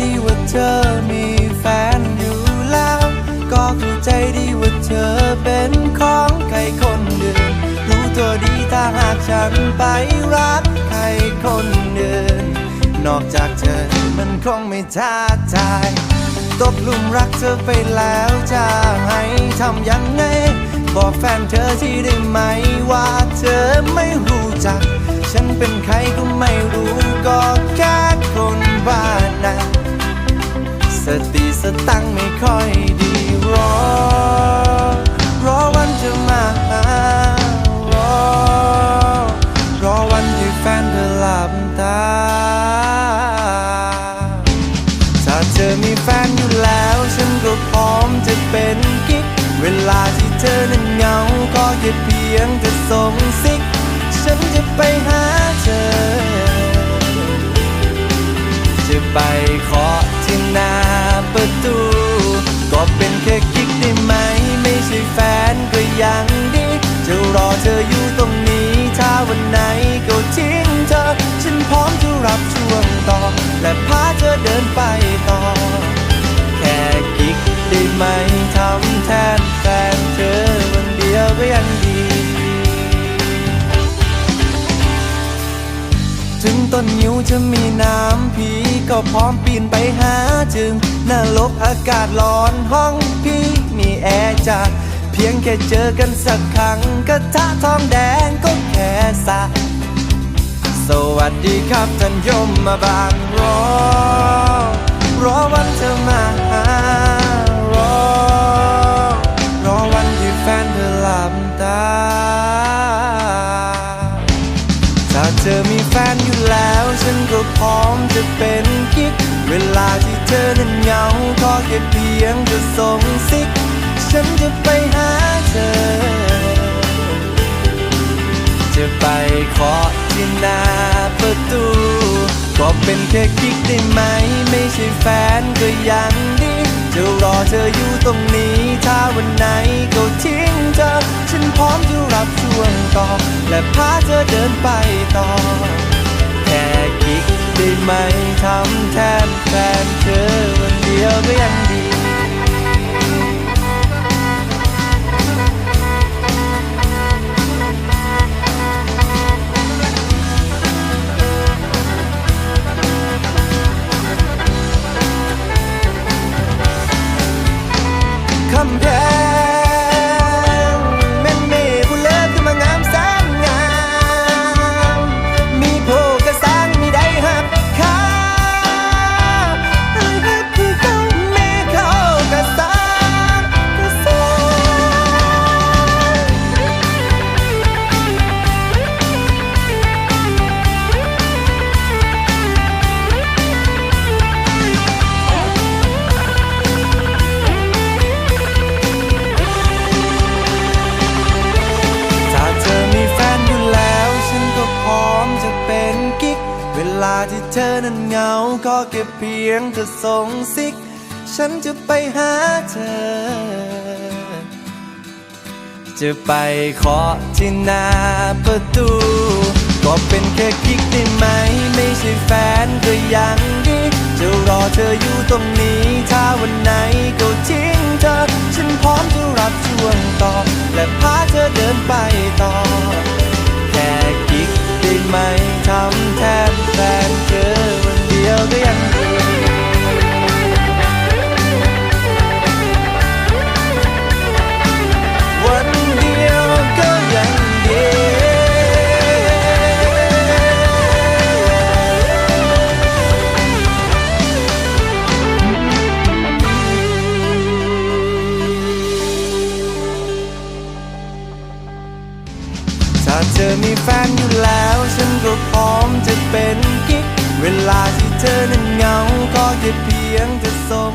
ดีว่าเธอมีแฟนอยู่แล้ว ก็เข้าใจดีว่าเธอเป็นของใครคนเดิมรู้ตัวดีถ้าหากฉันไปรักใครคนเดิมนอกจากเธอมันคงไม่ท้าทายตกลุมรักเธอไปแล้วจะให้ทำยังไง บอกแฟนเธอที่ได้ไหมว่าเธอไม่รู้จัก ธอมีแฟนอยู่แล้ว ฉันก็พร้อมจะเป็นกิ๊ก เวลาที่เธอนั้นเหงา ก็แค่เพียงแต่ ทำแทนแฟนเธอวันเดียวก็ยังดี ถึงต้นยิ้วจะมีน้ำพีก็พร้อมปีนไปหาจึงนรกอากาศร้อนห้องพี่มีแอร์จัดเพียงแค่เจอกันสักครั้งกระทะทองแดงก็แค่สะสวัสดีครับท่านยมมาบางรอรอวันเธอมาหา พร้อมจะเป็นกิ๊ก เวลาที่เธอนั้นเหงาก็แค่เพียงจะส่งซิก ฉันจะไปหาเธอ จะไปเคาะที่หน้าประตูก็เป็นแค่กิ๊กได้ไหม ไม่ใช่แฟนก็ยังดีจะรอเธออยู่ตรงนี้ ถ้าวันไหนก็ทิ้งเธอ ฉันพร้อมจะรับช่วงต่อ และพาเธอเดินไปต่อ ที่เธอนั้นเหงาก็แค่เพียงจะส่งซิก ฉันจะไปหาเธอ จะไปเคาะที่หน้าประตู ก็เป็นแค่กิ๊กได้ไหม ไม่ใช่แฟนก็ยังดี จะรอเธออยู่ตรงนี้ ถ้าวันไหนก็ทิ้งเธอ มีแฟนอยู่แล้ว ฉันก็พร้อมจะเป็นกิ๊ก เวลาที่เธอนั้นเหงา ก็แค่เพียงจะส่ง